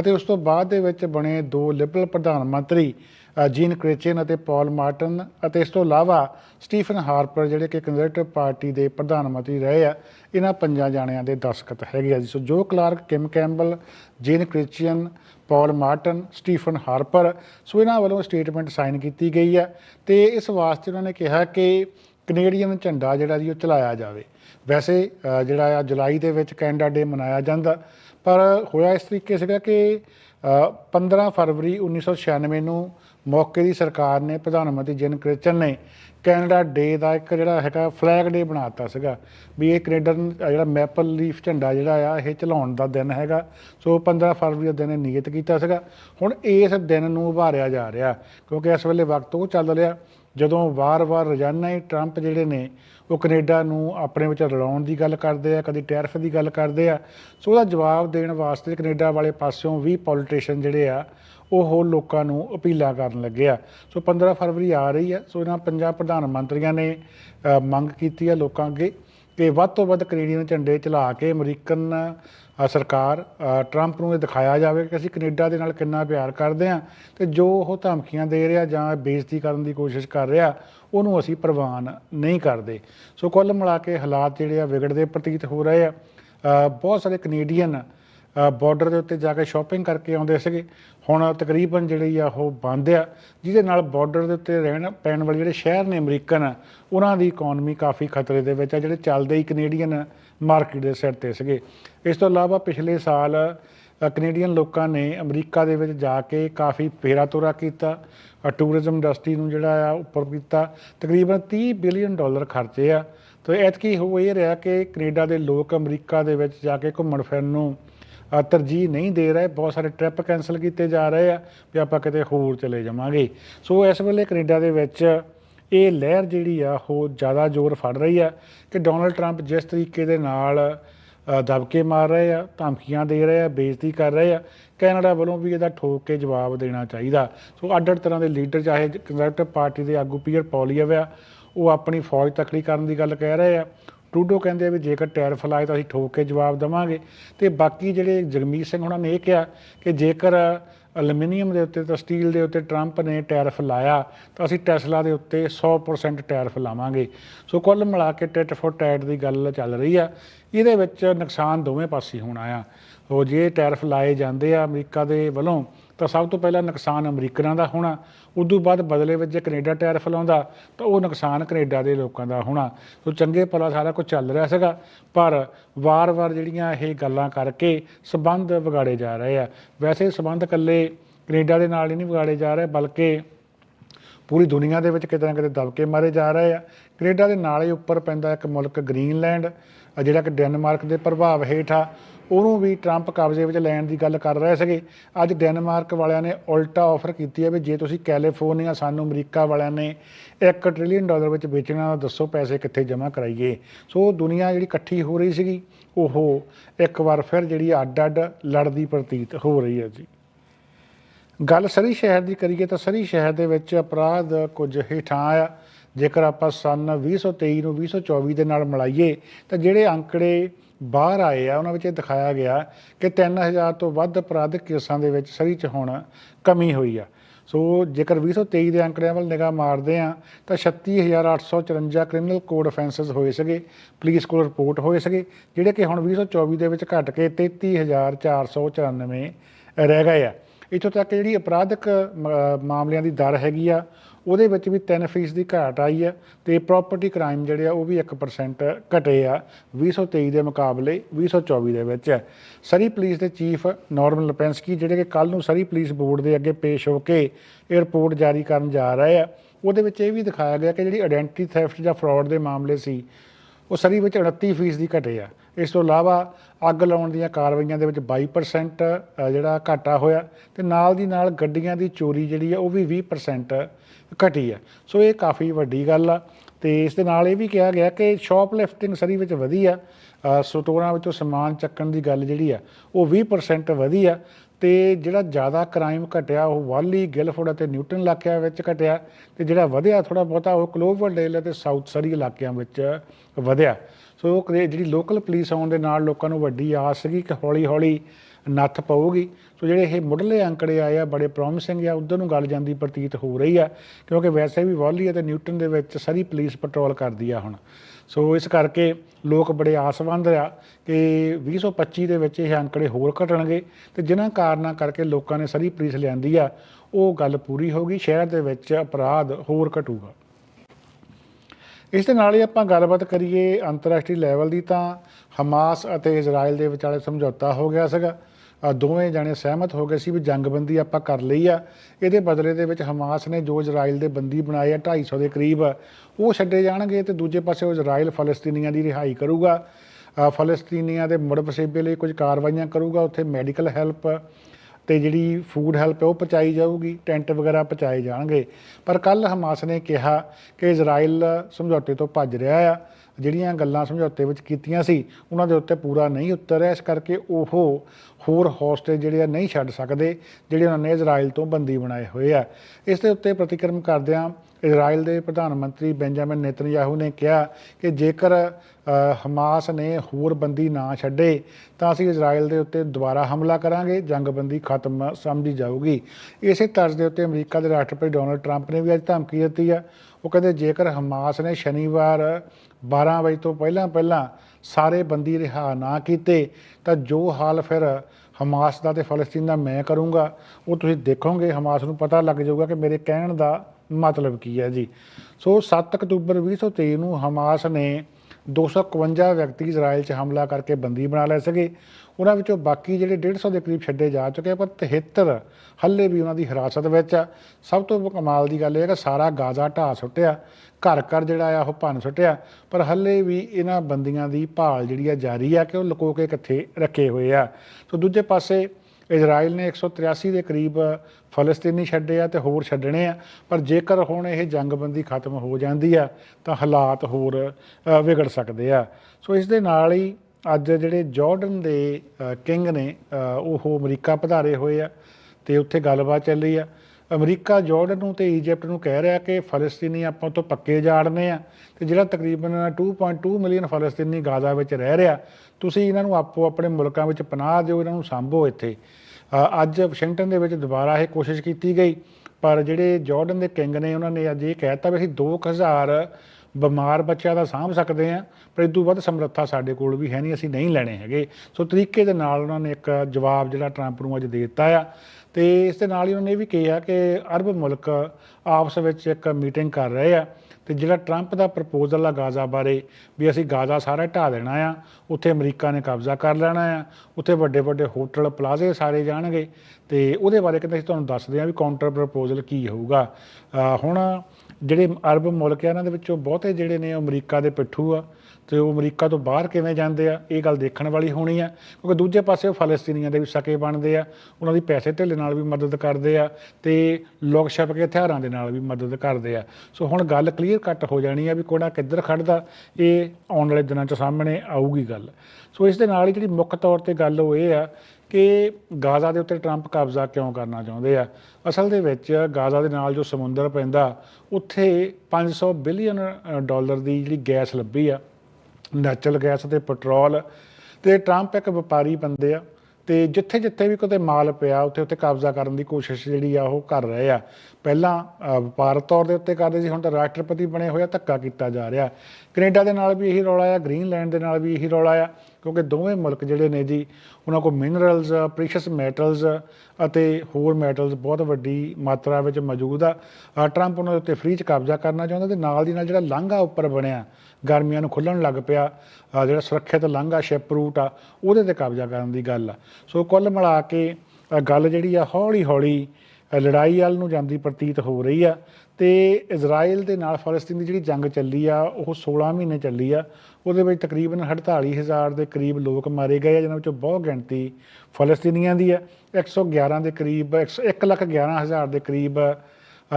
ਅਤੇ ਉਸ ਤੋਂ ਬਾਅਦ ਦੇ ਵਿੱਚ ਬਣੇ ਦੋ ਲਿਬਰਲ ਪ੍ਰਧਾਨ ਮੰਤਰੀ ਜੀਨ ਕ੍ਰਿਚਨ ਅਤੇ ਪਾਲ ਮਾਰਟਨ ਅਤੇ ਇਸ ਤੋਂ ਇਲਾਵਾ ਸਟੀਫਨ ਹਾਰਪਰ ਜਿਹੜੇ ਕਿ ਕੰਜ਼ਰਵੇਟਿਵ ਪਾਰਟੀ ਦੇ ਪ੍ਰਧਾਨ ਮੰਤਰੀ ਰਹੇ ਆ ਇਹਨਾਂ ਪੰਜਾਂ ਜਾਣਿਆਂ ਦੇ ਦਸਖਤ ਹੈਗੇ ਆ ਜੀ। So Joe Clark Kim Campbell Jean Chretien Paul Martin Stephen Harper so ਇਹਨਾਂ ਵੱਲੋਂ ਸਟੇਟਮੈਂਟ ਸਾਈਨ ਕੀਤੀ ਗਈ ਹੈ ਤੇ ਇਸ ਵਾਸਤੇ ਉਹਨਾਂ ਨੇ ਕਿਹਾ ਕਿ ਕੈਨੇਡੀਅਨ ਝੰਡਾ ਜਿਹੜਾ ਜੀ ਉਹ ਚਲਾਇਆ ਜਾਵੇ। ਵੈਸੇ ਜਿਹੜਾ ਆ ਜੁਲਾਈ ਦੇ ਵਿੱਚ ਕੈਨੇਡਾ ਡੇ ਮਨਾਇਆ ਜਾਂਦਾ ਪਰ ਹੋਇਆ ਇਸ ਤਰੀਕੇ ਸੀਗਾ ਕਿ ਅ, 15 ਫਰਵਰੀ 1996 ਨੂੰ ਮੌਕੇ ਦੀ ਸਰਕਾਰ ਨੇ ਪ੍ਰਧਾਨ ਮੰਤਰੀ ਜਿਨ ਕ੍ਰਿਚਨ ਨੇ ਕੈਨੇਡਾ ਡੇ ਦਾ ਇੱਕ ਜਿਹੜਾ ਹੈਗਾ ਫਲੈਗ ਡੇ ਬਣਾਤਾ ਸੀਗਾ ਵੀ ਇਹ ਕੈਨੇਡਾ ਜਿਹੜਾ ਮੈਪਲ ਲੀਫ ਝੰਡਾ ਜਿਹੜਾ ਆ, ਇਹ ਚਲਾਉਣ ਦਾ ਦਿਨ ਹੈਗਾ। ਸੋ 15 ਫਰਵਰੀ ਦਾ ਦਿਨ ਇਹ ਨਿਯਤ ਕੀਤਾ ਸੀਗਾ। ਹੁਣ ਇਸ ਦਿਨ ਨੂੰ ਉਭਾਰਿਆ ਜਾ ਰਿਹਾ, ਕਿਉਂਕਿ ਇਸ ਵੇਲੇ ਵਕਤ ਉਹ ਚੱਲ ਰਿਹਾ। ਜਦੋਂ ਵਾਰ-ਵਾਰ ਰੋਜ਼ਾਨਾ ਹੀ ਟਰੰਪ ਜਿਹੜੇ ਨੇ, ਉਹ ਕੈਨੇਡਾ ਨੂੰ ਆਪਣੇ ਵਿੱਚ ਰਲਾਉਣ ਦੀ ਗੱਲ ਕਰਦੇ ਆ, ਕਦੀ ਟੈਰਫ ਦੀ ਗੱਲ ਕਰਦੇ ਆ, ਸੋ ਉਹਦਾ ਜਵਾਬ ਦੇਣ ਵਾਸਤੇ ਕੈਨੇਡਾ ਵਾਲੇ ਪਾਸਿਓਂ ਵੀ ਪੋਲੀਟੀਸ਼ੀਅਨ ਜਿਹੜੇ ਆ, ਉਹ ਹੋਰ ਲੋਕਾਂ ਨੂੰ ਅਪੀਲਾਂ ਕਰਨ ਲੱਗੇ ਆ। ਸੋ 15 ਫਰਵਰੀ ਆ ਰਹੀ ਹੈ ਸੋ ਇਹਨਾਂ ਪੰਜਾਂ ਪ੍ਰਧਾਨ ਮੰਤਰੀਆਂ ਨੇ ਮੰਗ ਕੀਤੀ ਹੈ ਲੋਕਾਂ ਅੱਗੇ ਕਿ ਵੱਧ ਤੋਂ ਵੱਧ ਕੈਨੇਡੀਅਨ ਝੰਡੇ ਚਲਾ ਕੇ ਅਮਰੀਕਨ ਸਰਕਾਰ ਟਰੰਪ ਨੂੰ ਇਹ ਦਿਖਾਇਆ ਜਾਵੇ ਕਿ ਅਸੀਂ ਕੈਨੇਡਾ ਦੇ ਨਾਲ ਕਿੰਨਾ ਪਿਆਰ ਕਰਦੇ ਹਾਂ ਤੇ ਜੋ ਉਹ ਧਮਕੀਆਂ ਦੇ ਰਿਹਾ ਜਾਂ ਬੇਇੱਜ਼ਤੀ ਕਰਨ ਦੀ ਕੋਸ਼ਿਸ਼ ਕਰ ਰਿਹਾ, ਉਹਨੂੰ ਅਸੀਂ ਪ੍ਰਵਾਨ ਨਹੀਂ ਕਰਦੇ। ਸੋ ਕੁੱਲ ਮਿਲਾ ਕੇ ਹਾਲਾਤ ਜਿਹੜੇ ਆ ਵਿਗੜਦੇ ਪ੍ਰਤੀਤ ਹੋ ਰਹੇ ਆ। ਬਹੁਤ ਸਾਰੇ ਕੈਨੇਡੀਅਨ ਬਾਰਡਰ ਦੇ ਉੱਤੇ ਜਾ ਕੇ ਸ਼ਾਪਿੰਗ ਕਰਕੇ ਆਉਂਦੇ ਸੀਗੇ। ਹੁਣ ਤਕਰੀਬਨ ਜਿਹੜੀ ਆ ਉਹ ਬੰਦ ਆ, ਜਿਹਦੇ ਨਾਲ ਬਾਰਡਰ ਦੇ ਉੱਤੇ ਰਹਿਣ ਪੈਣ ਵਾਲੇ ਜਿਹੜੇ ਸ਼ਹਿਰ ਨੇ ਅਮਰੀਕਨ, ਉਹਨਾਂ ਦੀ ਇਕਨੋਮੀ ਕਾਫੀ ਖਤਰੇ ਦੇ ਵਿੱਚ ਆ। ਜਿਹੜੇ ਚੱਲਦੇ ਹੀ ਕੈਨੇਡੀਅਨ ਮਾਰਕੀਟ ਦੇ ਸਿਰ ਤੇ ਸੀਗੇ। ਇਸ ਤੋਂ ਇਲਾਵਾ ਪਿਛਲੇ ਸਾਲ ਅ, ਕੈਨੇਡੀਅਨ ਲੋਕਾਂ ਨੇ ਅਮਰੀਕਾ ਦੇ ਵਿੱਚ ਜਾ ਕੇ ਕਾਫੀ ਫੇਰਾ ਤੋਰਾ ਕੀਤਾ। ਟੂਰਿਜ਼ਮ ਇੰਡਸਟਰੀ ਨੂੰ ਜਿਹੜਾ ਆ ਉੱਪਰ ਕੀਤਾ। ਤਕਰੀਬਨ 30 ਬਿਲੀਅਨ ਡਾਲਰ ਖਰਚੇ ਆ। ਤੇ ਐਤਕੀ ਹੋ ਇਹ ਰਿਹਾ ਕਿ ਕੈਨੇਡਾ ਦੇ ਲੋਕ ਅਮਰੀਕਾ ਦੇ ਵਿੱਚ ਜਾ ਕੇ ਘੁੰਮਣ ਫਿਰਨ ਨੂੰ ਤਰਜੀਹ ਨਹੀਂ ਦੇ ਰਹੇ। ਬਹੁਤ ਸਾਰੇ ਟ੍ਰਿਪ ਕੈਨਸਲ ਕੀਤੇ ਜਾ ਰਹੇ ਆ ਵੀ ਆਪਾਂ ਕਿਤੇ ਹੋਰ ਚਲੇ ਜਾਵਾਂਗੇ। ਸੋ ਇਸ ਵੇਲੇ ਕੈਨੇਡਾ ਦੇ ਵਿੱਚ ਇਹ ਲਹਿਰ ਜਿਹੜੀ ਆ, ਉਹ ਜ਼ਿਆਦਾ ਜ਼ੋਰ ਫੜ ਰਹੀ ਆ ਕਿ ਡੋਨਲਡ ਟਰੰਪ ਜਿਸ ਤਰੀਕੇ ਦੇ ਨਾਲ ਦਬਕੇ ਮਾਰ ਰਹੇ ਆ, ਧਮਕੀਆਂ ਦੇ ਰਹੇ ਆ, ਬੇਇੱਜ਼ਤੀ ਕਰ ਰਹੇ ਆ, ਕੈਨੇਡਾ ਵੱਲੋਂ ਵੀ ਇਹਦਾ ਠੋਕ ਕੇ ਜਵਾਬ ਦੇਣਾ ਚਾਹੀਦਾ। ਸੋ ਅੱਡ ਅੱਡ ਤਰ੍ਹਾਂ ਦੇ ਲੀਡਰ, ਚਾਹੇ ਕੰਜ਼ਰਵੇਟਿਵ ਪਾਰਟੀ ਦੇ ਆਗੂ ਪੀਅਰ ਪੌਲੀਅਵ ਆ, ਉਹ ਆਪਣੀ ਫੌਜ ਤਕੜੀ ਕਰਨ ਦੀ ਗੱਲ ਕਹਿ ਰਹੇ ਆ। ਟਰੂਡੋ ਕਹਿੰਦੇ ਆ ਵੀ ਜੇਕਰ ਟੈਰ ਲਾਏ ਤਾਂ ਅਸੀਂ ਠੋਕ ਕੇ ਜਵਾਬ ਦੇਵਾਂਗੇ। ਤੇ ਬਾਕੀ ਜਿਹੜੇ ਜਗਮੀਤ ਸਿੰਘ ਉਹਨਾਂ ਨੇ ਇਹ ਕਿਹਾ ਕਿ ਜੇਕਰ ਐਲੂਮੀਨੀਅਮ ਦੇ ਉੱਤੇ ਤਾਂ ਸਟੀਲ ਦੇ ਉੱਤੇ ਟਰੰਪ ਨੇ ਟੈਰਿਫ ਲਾਇਆ, ਤਾਂ ਅਸੀਂ ਟੈਸਲਾ ਦੇ ਉੱਤੇ 100% ਟੈਰਿਫ ਲਾਵਾਂਗੇ। ਸੋ ਕੁੱਲ ਮਿਲਾ ਕੇ ਟਿਟ ਫੋਰ ਟੈਟ ਦੀ ਗੱਲ ਚੱਲ ਰਹੀ ਆ। ਇਹਦੇ ਵਿੱਚ ਨੁਕਸਾਨ ਦੋਵੇਂ ਪਾਸੇ ਹੋਣਾ ਆ। ਉਹ ਜੇ ਟੈਰਿਫ ਲਾਏ ਜਾਂਦੇ ਆ ਅਮਰੀਕਾ ਦੇ ਵੱਲੋਂ, ਤਾਂ ਸਭ ਤੋਂ ਪਹਿਲਾਂ ਨੁਕਸਾਨ ਅਮਰੀਕਨਾਂ ਦਾ ਹੋਣਾ। ਉਦੋਂ ਬਾਅਦ ਬਦਲੇ ਵਿੱਚ ਜੇ ਕੈਨੇਡਾ ਟੈਰਿਫ ਲਾਉਂਦਾ, ਤਾਂ ਉਹ ਨੁਕਸਾਨ ਕੈਨੇਡਾ ਦੇ ਲੋਕਾਂ ਦਾ ਹੋਣਾ। ਸੋ ਚੰਗੇ ਭਲਾ ਸਾਰਾ ਕੁਝ ਚੱਲ ਰਿਹਾ ਸੀਗਾ, ਪਰ ਵਾਰ-ਵਾਰ ਜਿਹੜੀਆਂ ਇਹ ਗੱਲਾਂ ਕਰਕੇ ਸਬੰਧ ਵਿਗਾੜੇ ਜਾ ਰਹੇ ਆ। ਵੈਸੇ ਸਬੰਧ ਇਕੱਲੇ ਕੈਨੇਡਾ ਦੇ ਨਾਲ ਹੀ ਨਹੀਂ ਵਿਗਾੜੇ ਜਾ ਰਹੇ, ਬਲਕਿ ਪੂਰੀ ਦੁਨੀਆ ਦੇ ਵਿੱਚ ਕਿਤੇ ਨਾ ਕਿਤੇ ਦਬਕੇ ਮਾਰੇ ਜਾ ਰਹੇ ਆ। ਕੈਨੇਡਾ ਦੇ ਨਾਲ ਹੀ ਉੱਪਰ ਪੈਂਦਾ ਇੱਕ ਮੁਲਕ ਗ੍ਰੀਨਲੈਂਡ ਜਿਹੜਾ ਕਿ ਡੈਨਮਾਰਕ ਦੇ ਪ੍ਰਭਾਵ ਹੇਠ ਆ। ਉਹਨੂੰ ਵੀ ਟਰੰਪ ਕਬਜ਼ੇ ਵਿੱਚ ਲੈਣ ਦੀ ਗੱਲ ਕਰ ਰਹੇ ਸੀਗੇ। ਅੱਜ ਡੈਨਮਾਰਕ ਵਾਲਿਆਂ ਨੇ ਉਲਟਾ ਆਫਰ ਕੀਤੀ ਹੈ ਵੀ ਜੇ ਤੁਸੀਂ ਕੈਲੀਫੋਰਨੀਆ ਸਾਨੂੰ ਅਮਰੀਕਾ ਵਾਲਿਆਂ ਨੇ 1 ਟ੍ਰਿਲੀਅਨ ਡਾਲਰ ਵਿੱਚ ਵੇਚਣਾ ਦੱਸੋ ਪੈਸੇ ਕਿੱਥੇ ਜਮ੍ਹਾਂ ਕਰਾਈਏ। ਸੋ ਦੁਨੀਆ ਜਿਹੜੀ ਇਕੱਠੀ ਹੋ ਰਹੀ ਸੀਗੀ, ਉਹ ਇੱਕ ਵਾਰ ਫਿਰ ਜਿਹੜੀ ਅੱਡ-ਅੱਡ ਲੜਦੀ ਪ੍ਰਤੀਤ ਹੋ ਰਹੀ ਹੈ ਜੀ। ਗੱਲ ਸਰੀ ਸ਼ਹਿਰ ਦੀ ਕਰੀਏ ਤਾਂ ਸਰੀ ਸ਼ਹਿਰ ਦੇ ਵਿੱਚ ਅਪਰਾਧ ਕੁਝ ਹੇਠਾਂ ਆ ਜੇਕਰ ਆਪਾਂ ਸਨ 2023 ਨੂੰ 2024 ਦੇ ਨਾਲ ਮਿਲਾਈਏ, ਤਾਂ ਜਿਹੜੇ ਅੰਕੜੇ ਬਾਹਰ ਆਏ ਆ, ਉਹਨਾਂ ਵਿੱਚ ਇਹ ਦਿਖਾਇਆ ਗਿਆ ਕਿ 3000 ਤੋਂ ਵੱਧ ਅਪਰਾਧਿਕ ਕੇਸਾਂ ਦੇ ਵਿੱਚ ਸਰੀ 'ਚ ਹੁਣ ਕਮੀ ਹੋਈ ਆ। ਸੋ ਜੇਕਰ 2023 ਦੇ ਅੰਕੜਿਆਂ ਵੱਲ ਨਿਗਾਹ ਮਾਰਦੇ ਆ, ਤਾਂ 36854 ਕ੍ਰਿਮੀਨਲ ਕੋਡ ਅਫੈਂਸਸ ਹੋਏ ਸੀਗੇ ਪੁਲਿਸ ਕੋਲ ਰਿਪੋਰਟ ਹੋਏ ਸੀਗੇ, ਜਿਹੜੇ ਕਿ ਹੁਣ 2024 ਦੇ ਵਿੱਚ ਘਟ ਕੇ 33494 ਰਹਿ ਗਏ ਆ। ਇੱਥੋਂ ਤੱਕ ਜਿਹੜੀ ਅਪਰਾਧਿਕ ਮ- ਮਾਮਲਿਆਂ ਦੀ ਦਰ ਹੈਗੀ ਆ ਉਹਦੇ ਵਿੱਚ ਵੀ 3% ਦੀ ਘਾਟ ਆਈ ਆ ਤੇ ਪ੍ਰਾਪਰਟੀ ਕ੍ਰਾਈਮ ਜਿਹੜੇ ਆ ਉਹ ਵੀ 1% ਘਟੇ ਆ। 2023 ਦੇ ਮੁਕਾਬਲੇ 2024 ਦੇ ਵਿੱਚ ਸਰੀ ਪੁਲਿਸ ਦੇ ਚੀਫ ਨਾਰਮਨ ਲਪੈਂਸਕੀ ਜਿਹੜੇ ਕਿ ਕੱਲ ਨੂੰ ਸਰੀ ਪੁਲਿਸ ਬੋਰਡ ਦੇ ਅੱਗੇ ਪੇਸ਼ ਹੋ ਕੇ ਇਹ ਰਿਪੋਰਟ ਜਾਰੀ ਕਰਨ ਜਾ ਰਹੇ ਆ, ਉਹਦੇ ਵਿੱਚ ਇਹ ਵੀ ਦਿਖਾਇਆ ਗਿਆ ਕਿ ਜਿਹੜੀ ਆਇਡੈਂਟੀ ਥੈਫਟ ਜਾਂ ਫਰਾਡ ਦੇ ਮਾਮਲੇ ਸੀ, ਉਹ ਸਰੀ ਵਿੱਚ 29% ਦੀ ਘਟੇ ਆ। ਇਸ ਤੋਂ ਇਲਾਵਾ ਅੱਗ ਲਾਉਣ ਦੀਆਂ ਕਾਰਵਾਈਆਂ ਦੇ ਵਿੱਚ 22% ਜਿਹੜਾ ਘਾਟਾ ਹੋਇਆ ਤੇ ਨਾਲ ਦੀ ਨਾਲ ਗੱਡੀਆਂ ਦੀ ਚੋਰੀ ਜਿਹੜੀ ਆ ਉਹ ਵੀ 20% ਘਟੀ ਆ। ਸੋ ਇਹ ਕਾਫੀ ਵੱਡੀ ਗੱਲ ਆ ਤੇ ਇਸ ਦੇ ਨਾਲ ਇਹ ਵੀ ਕਿਹਾ ਗਿਆ ਕਿ ਸ਼ਾਪ ਲਿਫਟਿੰਗ ਸਰੀ ਵਿੱਚ ਵਧੀ ਆ ਸਟੋਰਾਂ ਵਿੱਚੋਂ ਸਮਾਨ ਚੱਕਣ ਦੀ ਗੱਲ ਜਿਹੜੀ ਆ ਉਹ 20% ਵਧੀ ਆ। ਤੇ ਜਿਹੜਾ ਜ਼ਿਆਦਾ ਕ੍ਰਾਈਮ ਘਟਿਆ, ਉਹ ਵਾਲੀ ਗਿਲਫੋਰਡ ਅਤੇ ਨਿਊਟਨ ਇਲਾਕਿਆਂ ਵਿੱਚ ਘਟਿਆ ਤੇ ਜਿਹੜਾ ਵਧਿਆ ਥੋੜਾ ਬਹੁਤਾ, ਉਹ ਕਲੋਵਰਡੇਲ ਅਤੇ ਸਾਊਥ ਸਰੀ ਇਲਾਕਿਆਂ ਵਿੱਚ ਵਧਿਆ। ਸੋ ਉਹ ਕਰੇ- ਜਿਹੜੀ ਲੋਕਲ ਪੁਲਿਸ ਆਉਣ ਦੇ ਨਾਲ ਲੋਕਾਂ ਨੂੰ ਵੱਡੀ ਆਸ ਸੀਗੀ ਕਿ ਹੌਲੀ ਹੌਲੀ ਨੱਥ ਪਊਗੀ। ਸੋ ਜਿਹੜੇ ਇਹ ਮੁੱਢਲੇ ਅੰਕੜੇ ਆਏ ਆ, ਬੜੇ ਪ੍ਰੋਮਿਸਿੰਗ ਆ, ਉਧਰ ਨੂੰ ਗੱਲ ਜਾਂਦੀ ਪ੍ਰਤੀਤ ਹੋ ਰਹੀ ਆ, ਕਿਉਂਕਿ ਵੈਸੇ ਵੀ ਵੌਲੀ ਅਤੇ ਨਿਊਟਨ ਦੇ ਵਿੱਚ ਸਾਰੀ ਪੁਲਿਸ ਪੈਟਰੋਲ ਕਰਦੀ ਆ ਹੁਣ। ਸੋ ਇਸ ਕਰਕੇ ਲੋਕ ਬੜੇ ਆਸਵੰਦ ਆ ਕਿ 2025 ਦੇ ਵਿੱਚ ਇਹ ਅੰਕੜੇ ਹੋਰ ਘਟਣਗੇ ਤੇ ਜਿਨ੍ਹਾਂ ਕਾਰਨਾਂ ਕਰਕੇ ਲੋਕਾਂ ਨੇ ਸਰੀ ਪੁਲਿਸ ਲਿਆਂਦੀ ਆ, ਉਹ ਗੱਲ ਪੂਰੀ ਹੋਗੀ ਸ਼ਹਿਰ ਦੇ ਵਿੱਚ ਅਪਰਾਧ ਹੋਰ ਘਟੂਗਾ। ਇਸ ਦੇ ਨਾਲ ਹੀ ਆਪਾਂ ਗੱਲਬਾਤ ਕਰੀਏ ਅੰਤਰਰਾਸ਼ਟਰੀ ਲੈਵਲ ਦੀ ਤਾਂ ਹਮਾਸ ਅਤੇ ਇਜ਼ਰਾਈਲ ਦੇ ਵਿਚਾਲੇ ਸਮਝੌਤਾ ਹੋ ਗਿਆ ਸੀਗਾ। ਦੋਵੇਂ ਜਾਣੇ ਸਹਿਮਤ ਹੋ ਗਏ ਸੀ ਵੀ ਜੰਗਬੰਦੀ ਆਪਾਂ ਕਰ ਲਈ ਆ। ਇਹਦੇ ਬਦਲੇ ਦੇ ਵਿੱਚ ਹਮਾਸ ਨੇ ਜੋ ਇਜ਼ਰਾਈਲ ਦੇ ਬੰਦੀ ਬਣਾਏ ਆ 250 ਦੇ ਕਰੀਬ ਉਹ ਛੱਡੇ ਜਾਣਗੇ ਤੇ ਦੂਜੇ ਪਾਸੇ ਉਹ ਇਜ਼ਰਾਈਲ ਫਲਸਤੀਨੀਆਂ ਦੀ ਰਿਹਾਈ ਕਰੂਗਾ। ਅ, ਫਲਸਤੀਨੀਆਂ ਦੇ ਮੁੜ ਵਸੇਬੇ ਲਈ ਕੁਝ ਕਾਰਵਾਈਆਂ ਕਰੂਗਾ ਉੱਥੇ ਮੈਡੀਕਲ ਹੈਲਪ ਤੇ ਜਿਹੜੀ ਫੂਡ ਹੈਲਪ ਹੈ ਉਹ ਪਹੁੰਚਾਈ ਜਾਊਗੀ ਟੈਂਟ ਵਗੈਰਾ ਪਹੁੰਚਾਏ ਜਾਣਗੇ। ਪਰ ਕੱਲ ਹਮਾਸ ਨੇ ਕਿਹਾ ਕਿ ਇਜ਼ਰਾਈਲ ਸਮਝੌਤੇ ਤੋਂ ਭੱਜ ਰਿਹਾ ਆ। ਜਿਹੜੀਆਂ ਗੱਲਾਂ ਸਮਝੌਤੇ ਵਿੱਚ ਕੀਤੀਆਂ ਸੀ, ਉਹਨਾਂ ਦੇ ਉੱਤੇ ਪੂਰਾ ਨਹੀਂ ਉਤਰ ਇਸ ਕਰਕੇ ਉਹ ਹੋਰ ਹੌਸਟੇਜ ਜਿਹੜੇ ਆ ਨਹੀਂ ਛੱਡ ਸਕਦੇ, ਜਿਹੜੇ ਉਹਨਾਂ ਨੇ ਇਜ਼ਰਾਈਲ ਤੋਂ ਬੰਦੀ ਬਣਾਏ ਹੋਏ ਆ। ਇਸ ਦੇ ਉੱਤੇ ਪ੍ਰਤੀਕਰਮ ਕਰਦਿਆਂ ਇਜ਼ਰਾਈਲ ਦੇ ਪ੍ਰਧਾਨ ਮੰਤਰੀ ਬੈਂਜਾਮਿਨ ਨੇਤਨਯਾਹੂ ਨੇ ਕਿਹਾ ਕਿ ਜੇਕਰ ਹਮਾਸ ਨੇ ਹੋਰ ਬੰਦੀ ਨਾ ਛੱਡੇ, ਤਾਂ ਅਸੀਂ ਇਜ਼ਰਾਈਲ ਦੇ ਉੱਤੇ ਦੁਬਾਰਾ ਹਮਲਾ ਕਰਾਂਗੇ, ਜੰਗਬੰਦੀ ਖਤਮ ਸਮਝੀ ਜਾਊਗੀ। ਇਸੇ ਤਰਜ਼ ਦੇ ਉੱਤੇ ਅਮਰੀਕਾ ਦੇ ਰਾਸ਼ਟਰਪਤੀ ਡੋਨਲਡ ਟਰੰਪ ਨੇ ਵੀ ਅੱਜ ਧਮਕੀ ਦਿੱਤੀ ਆ। ਉਹ ਕਹਿੰਦੇ ਜੇਕਰ ਹਮਾਸ ਨੇ ਸ਼ਨੀਵਾਰ 12 ਵਜੇ ਤੋਂ ਪਹਿਲਾਂ ਪਹਿਲਾਂ ਸਾਰੇ ਬੰਦੀ ਰਿਹਾ ਨਾ ਕੀਤੇ ਤਾਂ ਜੋ ਹਾਲ ਫਿਰ ਹਮਾਸ ਦਾ ਤੇ ਫਲਸਤੀਨ ਦਾ ਮੈਂ ਕਰੂੰਗਾ ਉਹ ਤੁਸੀਂ ਦੇਖੋਗੇ ਹਮਾਸ ਨੂੰ ਪਤਾ ਲੱਗ ਜਾਊਗਾ ਕਿ ਮੇਰੇ ਕਹਿਣ ਦਾ ਮਤਲਬ ਕੀ ਹੈ ਜੀ। ਸੋ 7 ਅਕਤੂਬਰ 2023 ਨੂੰ ਹਮਾਸ ਨੇ 251 ਵਿਅਕਤੀ ਇਜ਼ਰਾਈਲ 'ਚ ਹਮਲਾ ਕਰਕੇ ਬੰਦੀ ਬਣਾ ਲਏ ਸੀਗੇ। ਉਹਨਾਂ ਵਿੱਚੋਂ ਬਾਕੀ ਜਿਹੜੇ 150 ਦੇ ਕਰੀਬ ਛੱਡੇ ਜਾ ਚੁੱਕੇ ਆ, ਪਰ 73 ਹੱਲੇ ਵੀ ਉਹਨਾਂ ਦੀ ਹਿਰਾਸਤ ਵਿੱਚ ਆ। ਸਭ ਤੋਂ ਕਮਾਲ ਦੀ ਗੱਲ ਇਹ ਹੈ ਕਿ ਸਾਰਾ ਗਾਜ਼ਾ ਢਾਹ ਸੁੱਟਿਆ। ਘਰ ਘਰ ਜਿਹੜਾ ਆ ਉਹ ਭੰਨ ਸੁੱਟਿਆ, ਪਰ ਹੱਲੇ ਵੀ ਇਹਨਾਂ ਬੰਦੀਆਂ ਦੀ ਭਾਲ ਜਿਹੜੀ ਆ ਜਾਰੀ ਆ ਕਿ ਉਹ ਲੁਕੋ ਕੇ ਇਕੱਠੇ ਰੱਖੇ ਹੋਏ ਆ। ਸੋ ਦੂਜੇ ਪਾਸੇ ਇਜ਼ਰਾਈਲ ਨੇ 183 ਦੇ ਕਰੀਬ ਫਲਸਤੀਨੀ ਛੱਡੇ ਆ ਤੇ ਹੋਰ ਛੱਡਣੇ ਆ, ਪਰ ਜੇਕਰ ਹੁਣ ਇਹ ਜੰਗਬੰਦੀ ਖਤਮ ਹੋ ਜਾਂਦੀ ਆ, ਤਾਂ ਹਾਲਾਤ ਹੋਰ ਵਿਗੜ ਸਕਦੇ ਆ। ਸੋ ਇਸ ਦੇ ਨਾਲ ਹੀ ਅੱਜ ਜਿਹੜੇ ਜਾਰਡਨ ਦੇ ਕਿੰਗ ਨੇ ਉਹ ਅਮਰੀਕਾ ਪਧਾਰੇ ਹੋਏ ਆ ਤੇ ਉੱਥੇ ਗੱਲਬਾਤ ਚੱਲੀ ਆ। ਅਮਰੀਕਾ, ਜਾਰਡਨ ਨੂੰ ਤੇ ਈਜਿਪਟ ਨੂੰ ਕਹਿ ਰਿਹਾ ਕਿ ਫਲਸਤੀਨੀ ਆਪਾਂ ਤੋਂ ਪੱਕੇ ਜਾੜਨੇ ਆ ਤੇ ਜਿਹੜਾ ਤਕਰੀਬਨ 2.2 ਮਿਲੀਅਨ ਫਲਸਤੀਨੀ ਗਾਜ਼ਾ ਵਿੱਚ ਰਹਿ ਰਿਹਾ, ਤੁਸੀਂ ਇਹਨਾਂ ਨੂੰ ਆਪੋ ਆਪਣੇ ਮੁਲਕਾਂ ਵਿੱਚ ਪਨਾਹ ਦਿਓ, ਇਹਨਾਂ ਨੂੰ ਸਾਂਭੋ ਇੱਥੇ। ਅੱਜ ਵਾਸ਼ਿੰਗਟਨ ਦੇ ਵਿੱਚ ਦੁਬਾਰਾ ਇਹ ਕੋਸ਼ਿਸ਼ ਕੀਤੀ ਗਈ, ਪਰ ਜਿਹੜੇ ਜਾਰਡਨ ਦੇ ਕਿੰਗ ਨੇ ਉਹਨਾਂ ਨੇ ਅੱਜ ਇਹ ਕਹਿਤਾ ਵੀ ਅਸੀਂ 2000 ਬਿਮਾਰ ਬੱਚਿਆਂ ਦਾ ਸਾਂਭ ਸਕਦੇ ਆ ਪਰ ਇਸ ਤੋਂ ਵੱਧ ਸਮਰੱਥਾ ਸਾਡੇ ਕੋਲ ਵੀ ਹੈ ਨਹੀਂ, ਅਸੀਂ ਨਹੀਂ ਲੈਣੇ ਹੈਗੇ। ਸੋ ਤਰੀਕੇ ਦੇ ਨਾਲ ਉਹਨਾਂ ਨੇ ਇੱਕ ਜਵਾਬ ਜਿਹੜਾ ਟਰੰਪ ਨੂੰ ਅੱਜ ਦੇ ਦਿੱਤਾ ਆ। ਤੇ ਇਸ ਦੇ ਨਾਲ ਹੀ ਉਹਨਾਂ ਨੇ ਇਹ ਵੀ ਕਿਹਾ ਕਿ ਅਰਬ ਮੁਲਕ ਆਪਸ ਵਿੱਚ ਇੱਕ ਮੀਟਿੰਗ ਕਰ ਰਹੇ ਆ ਤੇ ਜਿਹੜਾ ਟਰੰਪ ਦਾ ਪ੍ਰਪੋਜ਼ਲ ਆ ਗਾਜ਼ਾ ਬਾਰੇ ਵੀ ਅਸੀਂ ਗਾਜ਼ਾ ਸਾਰਾ ਢਾ ਦੇਣਾ ਆ, ਉੱਥੇ ਅਮਰੀਕਾ ਨੇ ਕਬਜ਼ਾ ਕਰ ਲੈਣਾ ਆ, ਉੱਥੇ ਵੱਡੇ ਵੱਡੇ ਹੋਟਲ, ਪਲਾਜ਼ੇ ਸਾਰੇ ਜਾਣਗੇ ਤੇ ਉਹਦੇ ਬਾਰੇ ਕਹਿੰਦੇ ਅਸੀਂ ਤੁਹਾਨੂੰ ਦੱਸਦੇ ਆ ਵੀ ਕਾਊਂਟਰ ਪ੍ਰਪੋਜ਼ਲ ਕੀ ਹੋਊਗਾ। ਹੁਣ ਜਿਹੜੇ ਅਰਬ ਮੁਲਕ ਆ, ਇਹਨਾਂ ਦੇ ਵਿੱਚੋਂ ਬਹੁਤੇ ਜਿਹੜੇ ਨੇ ਉਹ ਅਮਰੀਕਾ ਦੇ ਪਿੱਠੂ ਆ। ਤੇ ਉਹ ਅਮਰੀਕਾ ਤੋਂ ਬਾਹਰ ਕਿਵੇਂ ਜਾਂਦੇ ਆ, ਇਹ ਗੱਲ ਦੇਖਣ ਵਾਲੀ ਹੋਣੀ ਆ, ਕਿਉਂਕਿ ਦੂਜੇ ਪਾਸੇ ਉਹ ਫਲਸਤੀਨੀਆਂ ਦੇ ਵੀ ਸਕੇ ਬਣਦੇ ਆ, ਉਹਨਾਂ ਦੀ ਪੈਸੇ ਢਿੱਲੇ ਨਾਲ ਵੀ ਮਦਦ ਕਰਦੇ ਆ ਤੇ ਲੋਕ ਛਪ ਕੇ ਹਥਿਆਰਾਂ ਦੇ ਨਾਲ ਵੀ ਮਦਦ ਕਰਦੇ ਆ। ਸੋ ਹੁਣ ਗੱਲ ਕਲੀਅਰ ਕੱਟ ਹੋ ਜਾਣੀ ਆ ਵੀ ਕੋੜਾ ਕਿੱਧਰ ਖੜਦਾ, ਇਹ ਆਉਣ ਵਾਲੇ ਦਿਨਾਂ 'ਚ ਸਾਹਮਣੇ ਆਊਗੀ ਗੱਲ। ਸੋ ਇਸ ਦੇ ਨਾਲ ਹੀ ਜਿਹੜੀ ਮੁੱਖ ਤੌਰ ਤੇ ਗੱਲ ਉਹ ਇਹ ਆ ਕਿ ਗਾਜ਼ਾ ਦੇ ਉੱਤੇ ਟਰੰਪ ਕਬਜ਼ਾ ਕਿਉਂ ਕਰਨਾ ਚਾਹੁੰਦੇ ਆ? ਅਸਲ ਦੇ ਵਿੱਚ ਗਾਜ਼ਾ ਦੇ ਨਾਲ ਜੋ ਸਮੁੰਦਰ ਪੈਂਦਾ, ਉੱਥੇ 500 ਬਿਲੀਅਨ ਡਾਲਰ ਦੀ ਜਿਹੜੀ ਗੈਸ ਲੱਭੀ ਆ ਨੈਚੁਰਲ ਗੈਸ ਤੇ ਪੈਟਰੋਲ ਤੇ ਟਰੰਪ ਇੱਕ ਵਪਾਰੀ ਬੰਦੇ ਆ, ਤੇ ਜਿੱਥੇ ਜਿੱਥੇ ਵੀ ਕਿਤੇ ਮਾਲ ਪਿਆ ਉੱਥੇ ਉੱਥੇ ਕਬਜ਼ਾ ਕਰਨ ਦੀ ਕੋਸ਼ਿਸ਼ ਜਿਹੜੀ ਆ ਉਹ ਕਰ ਰਹੇ ਆ। ਪਹਿਲਾਂ ਵਪਾਰਕ ਤੌਰ ਦੇ ਉੱਤੇ ਕਰਦੇ ਸੀ, ਹੁਣ ਤਾਂ ਰਾਸ਼ਟਰਪਤੀ ਬਣੇ ਹੋਏ ਆ, ਧੱਕਾ ਕੀਤਾ ਜਾ ਰਿਹਾ। ਕੈਨੇਡਾ ਦੇ ਨਾਲ ਵੀ ਇਹੀ ਰੌਲਾ ਆ, ਗ੍ਰੀਨਲੈਂਡ ਦੇ ਨਾਲ ਵੀ ਇਹੀ ਰੌਲਾ ਆ, ਕਿਉਂਕਿ ਦੋਵੇਂ ਮੁਲਕ ਜਿਹੜੇ ਨੇ ਜੀ, ਉਹਨਾਂ ਕੋਲ ਮਿਨਰਲਸ ਪ੍ਰੀਸ਼ੀਅਸ ਮੈਟਲਸ ਅਤੇ ਹੋਰ ਮੈਟਲਸ ਬਹੁਤ ਵੱਡੀ ਮਾਤਰਾ ਵਿੱਚ ਮੌਜੂਦ ਆ। ਟਰੰਪ ਉਹਨਾਂ ਦੇ ਉੱਤੇ ਫ੍ਰੀ ਚ ਕਬਜ਼ਾ ਕਰਨਾ ਚਾਹੁੰਦਾ ਤੇ ਨਾਲ ਦੀ ਨਾਲ ਜਿਹੜਾ ਲਾਂਘਾ ਉੱਪਰ ਬਣਿਆ, ਗਰਮੀਆਂ ਨੂੰ ਖੁੱਲਣ ਲੱਗ ਪਿਆ ਜਿਹੜਾ ਸੁਰੱਖਿਅਤ ਲਾਂਘਾ ਸ਼ਿਪ ਰੂਟ ਆ, ਉਹਦੇ ਤੇ ਕਬਜ਼ਾ ਕਰਨ ਦੀ ਗੱਲ ਆ। ਸੋ ਕੁੱਲ ਮਿਲਾ ਕੇ ਗੱਲ ਜਿਹੜੀ ਆ ਹੌਲੀ ਹੌਲੀ ਲੜਾਈ ਵੱਲ ਨੂੰ ਜਾਂਦੀ ਪ੍ਰਤੀਤ ਹੋ ਰਹੀ ਆ ਤੇ ਇਜ਼ਰਾਈਲ ਦੇ ਨਾਲ ਫਲਸਤੀਨ ਦੀ ਜਿਹੜੀ ਜੰਗ ਚੱਲੀ ਆ, ਉਹ 16 ਮਹੀਨੇ ਚੱਲੀ ਆ। ਉਹਦੇ ਵਿੱਚ ਤਕਰੀਬਨ 48000 ਦੇ ਕਰੀਬ ਲੋਕ ਮਾਰੇ ਗਏ ਆ, ਜਿਨ੍ਹਾਂ ਵਿੱਚੋਂ ਬਹੁਤ ਗਿਣਤੀ ਫਲਸਤੀਨੀਆਂ ਦੀ ਆ। 111 ਦੇ ਕਰੀਬ 111000 ਦੇ ਕਰੀਬ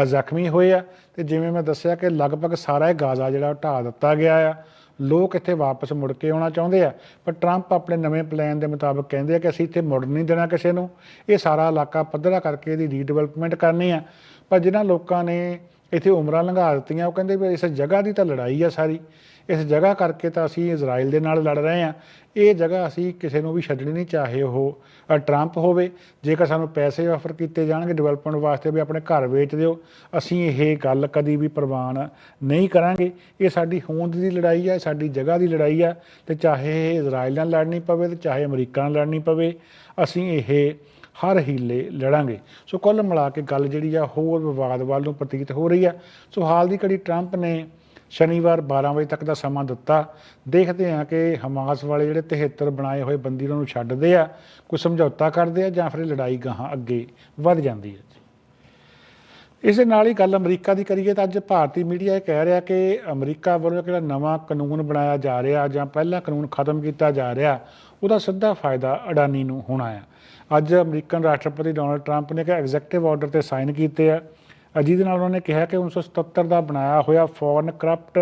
ਜ਼ਖਮੀ ਹੋਏ ਆ। ਤੇ ਜਿਵੇਂ ਮੈਂ ਦੱਸਿਆ ਕਿ ਲਗਭਗ ਸਾਰਾ ਇਹ ਗਾਜ਼ਾ ਜਿਹੜਾ ਉਹ ਢਾਹ ਦਿੱਤਾ ਗਿਆ ਆ। ਲੋਕ ਇੱਥੇ ਵਾਪਸ ਮੁੜ ਕੇ ਆਉਣਾ ਚਾਹੁੰਦੇ ਆ। ਪਰ ਟਰੰਪ ਆਪਣੇ ਨਵੇਂ ਪਲਾਨ ਦੇ ਮੁਤਾਬਕ ਕਹਿੰਦੇ ਆ ਕਿ ਅਸੀਂ ਇੱਥੇ ਮੁੜ ਨਹੀਂ ਦੇਣਾ ਕਿਸੇ ਨੂੰ। ਇਹ ਸਾਰਾ ਇਲਾਕਾ ਪੱਧਰਾ ਕਰਕੇ ਇਹਦੀ ਰੀਡਿਵੈਲਪਮੈਂਟ ਕਰਨੀ ਆ। ਪਰ ਜਿਨ੍ਹਾਂ ਲੋਕਾਂ ਨੇ ਇੱਥੇ ਉਮਰਾਂ ਲੰਘਾ ਦਿੱਤੀਆਂ, ਉਹ ਕਹਿੰਦੇ ਵੀ ਇਸ ਜਗ੍ਹਾ ਦੀ ਤਾਂ ਲੜਾਈ ਆ ਸਾਰੀ। ਇਸ ਜਗ੍ਹਾ ਕਰਕੇ ਤਾਂ ਅਸੀਂ ਇਜ਼ਰਾਈਲ ਦੇ ਨਾਲ ਲੜ ਰਹੇ ਹਾਂ। ਇਹ ਜਗ੍ਹਾ ਅਸੀਂ ਕਿਸੇ ਨੂੰ ਵੀ ਛੱਡਣੀ ਨਹੀਂ, ਚਾਹੇ ਉਹ ਟਰੰਪ ਹੋਵੇ। ਜੇਕਰ ਸਾਨੂੰ ਪੈਸੇ ਆਫਰ ਕੀਤੇ ਜਾਣਗੇ ਡਿਵੈਲਪਮੈਂਟ ਵਾਸਤੇ ਵੀ ਆਪਣੇ ਘਰ ਵੇਚ ਦਿਓ, ਅਸੀਂ ਇਹ ਗੱਲ ਕਦੀ ਵੀ ਪ੍ਰਵਾਨ ਨਹੀਂ ਕਰਾਂਗੇ। ਇਹ ਸਾਡੀ ਹੋਂਦ ਦੀ ਲੜਾਈ ਹੈ ਸਾਡੀ ਜਗ੍ਹਾ ਦੀ ਲੜਾਈ ਹੈ ਤੇ ਚਾਹੇ ਇਹ ਇਜ਼ਰਾਈਲ ਨਾਲ ਲੜਨੀ ਪਵੇ ਤੇ ਚਾਹੇ ਅਮਰੀਕਾ ਨਾਲ ਲੜਨੀ ਪਵੇ, ਅਸੀਂ ਇਹ ਹਰ ਹੀਲੇ ਲੜਾਂਗੇ। ਸੋ ਕੁੱਲ ਮਿਲਾ ਕੇ ਗੱਲ ਜਿਹੜੀ ਆ ਹੋਰ ਵਿਵਾਦ ਵੱਲ ਨੂੰ ਪ੍ਰਤੀਤ ਹੋ ਰਹੀ ਆ। ਸੋ ਹਾਲ ਦੀ ਘੜੀ ਟਰੰਪ ਨੇ ਸ਼ਨੀਵਾਰ 12 ਵਜੇ ਤੱਕ ਦਾ ਸਮਾਂ ਦਿੱਤਾ। ਦੇਖਦੇ ਹਾਂ ਕਿ ਹਮਾਸ ਵਾਲੇ ਜਿਹੜੇ 73 ਬਣਾਏ ਹੋਏ ਬੰਦੀ ਉਹਨਾਂ ਨੂੰ ਛੱਡਦੇ ਆ, ਕੋਈ ਸਮਝੌਤਾ ਕਰਦੇ ਆ ਜਾਂ ਫਿਰ ਲੜਾਈ ਗਾਹਾਂ ਅੱਗੇ ਵੱਧ ਜਾਂਦੀ ਹੈ ਇਸ ਦੇ ਨਾਲ ਹੀ ਗੱਲ ਅਮਰੀਕਾ ਦੀ ਕਰੀਏ ਤਾਂ ਅੱਜ ਭਾਰਤੀ ਮੀਡੀਆ ਇਹ ਕਹਿ ਰਿਹਾ ਕਿ ਅਮਰੀਕਾ ਵੱਲੋਂ ਜਿਹੜਾ ਨਵਾਂ ਕਾਨੂੰਨ ਬਣਾਇਆ ਜਾ ਰਿਹਾ ਜਾਂ ਪਹਿਲਾ ਕਾਨੂੰਨ ਖਤਮ ਕੀਤਾ ਜਾ ਰਿਹਾ, ਉਹਦਾ ਸਿੱਧਾ ਫਾਇਦਾ ਅਡਾਨੀ ਨੂੰ ਹੋਣਾ ਆ। ਅੱਜ ਅਮਰੀਕਨ ਰਾਸ਼ਟਰਪਤੀ ਡੋਨਲਡ ਟਰੰਪ ਨੇ ਕਿ ਐਗਜ਼ੈਕਟਿਵ ਆਰਡਰ ਤੇ ਸਾਈਨ ਕੀਤੇ ਆ। ਜਿਹਦੇ ਨਾਲ ਉਹਨਾਂ ਨੇ ਕਿਹਾ ਕਿ 1977 ਦਾ ਬਣਾਇਆ ਹੋਇਆ ਫੋਰਨ ਕਰਪਟ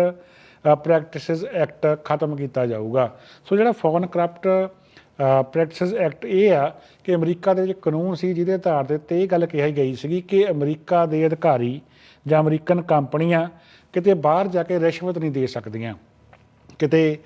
ਪ੍ਰੈਕਟਿਸਿਸ ਐਕਟ ਖਤਮ ਕੀਤਾ ਜਾਊਗਾ। ਸੋ ਜਿਹੜਾ ਫੋਰਨ ਕਰਪਟ ਪ੍ਰੈਕਟਿਸਿਸ ਐਕਟ ਇਹ ਆ ਕਿ ਅਮਰੀਕਾ ਦੇ ਵਿੱਚ ਕਾਨੂੰਨ ਸੀ ਜਿਹਦੇ ਆਧਾਰ ਦੇ ਤੇ ਇਹ ਗੱਲ ਕਹੀ ਗਈ ਸੀਗੀ ਕਿ ਅਮਰੀਕਾ ਦੇ ਅਧਿਕਾਰੀ ਜਾਂ ਅਮਰੀਕਨ ਕੰਪਨੀਆਂ ਕਿਤੇ ਬਾਹਰ ਜਾ ਕੇ ਰਿਸ਼ਵਤ ਨਹੀਂ ਦੇ ਸਕਦੀਆਂ। ਕਿਤੇ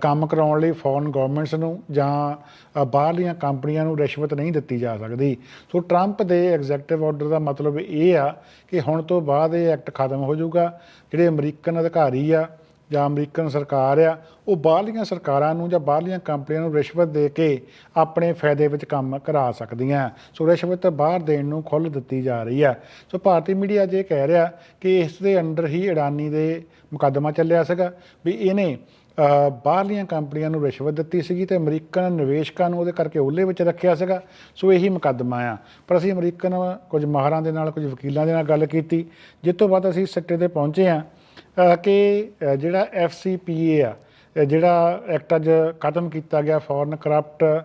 ਕੰਮ ਕਰਾਉਣ ਲਈ ਫੋਰਨ ਗਵਰਨਮੈਂਟਸ ਨੂੰ ਜਾਂ ਬਾਹਰਲੀਆਂ ਕੰਪਨੀਆਂ ਨੂੰ ਰਿਸ਼ਵਤ ਨਹੀਂ ਦਿੱਤੀ ਜਾ ਸਕਦੀ। ਸੋ ਟਰੰਪ ਦੇ ਐਗਜ਼ੈਕਟਿਵ ਆਰਡਰ ਦਾ ਮਤਲਬ ਇਹ ਆ ਕਿ ਹੁਣ ਤੋਂ ਬਾਅਦ ਇਹ ਐਕਟ ਖਤਮ ਹੋ ਜਾਊਗਾ। ਜਿਹੜੇ ਅਮਰੀਕਨ ਅਧਿਕਾਰੀ ਆ ਜਾਂ ਅਮਰੀਕਨ ਸਰਕਾਰ ਆ, ਉਹ ਬਾਹਰਲੀਆਂ ਸਰਕਾਰਾਂ ਨੂੰ ਜਾਂ ਬਾਹਰਲੀਆਂ ਕੰਪਨੀਆਂ ਨੂੰ ਰਿਸ਼ਵਤ ਦੇ ਕੇ ਆਪਣੇ ਫਾਇਦੇ ਵਿੱਚ ਕੰਮ ਕਰਾ ਸਕਦੀਆਂ। ਸੋ ਰਿਸ਼ਵਤ ਬਾਹਰ ਦੇਣ ਨੂੰ ਖੁੱਲ੍ਹ ਦਿੱਤੀ ਜਾ ਰਹੀ ਆ। ਸੋ ਭਾਰਤੀ ਮੀਡੀਆ ਜੇ ਕਹਿ ਰਿਹਾ ਕਿ ਇਸ ਦੇ ਅੰਡਰ ਹੀ ਅਡਾਨੀ ਦੇ ਮੁਕੱਦਮਾ ਚੱਲਿਆ ਸੀਗਾ ਵੀ ਇਹਨੇ ਬਾਹਰਲੀਆਂ ਕੰਪਨੀਆਂ ਨੂੰ ਰਿਸ਼ਵਤ ਦਿੱਤੀ ਸੀਗੀ ਤੇ ਅਮਰੀਕਨ ਨਿਵੇਸ਼ਕਾਂ ਨੂੰ ਉਹਦੇ ਕਰਕੇ ਉਹਲੇ ਵਿੱਚ ਰੱਖਿਆ ਸੀਗਾ। ਸੋ ਇਹੀ ਮੁਕੱਦਮਾ ਆ। ਪਰ ਅਸੀਂ ਅਮਰੀਕਨ ਕੁਝ ਮਾਹਰਾਂ ਦੇ ਨਾਲ ਕੁਝ ਵਕੀਲਾਂ ਦੇ ਨਾਲ ਗੱਲ ਕੀਤੀ ਜਿਸ ਤੋਂ ਬਾਅਦ ਅਸੀਂ ਸਿੱਟੇ ਤੇ ਪਹੁੰਚੇ ਆ ਅ, ਕਿ ਅ, ਜਿਹੜਾ FCPA ਆ ਜਿਹੜਾ ਐਕਟ ਅੱਜ ਖਤਮ ਕੀਤਾ ਗਿਆ ਫੋਰਨ ਕਰਪਟ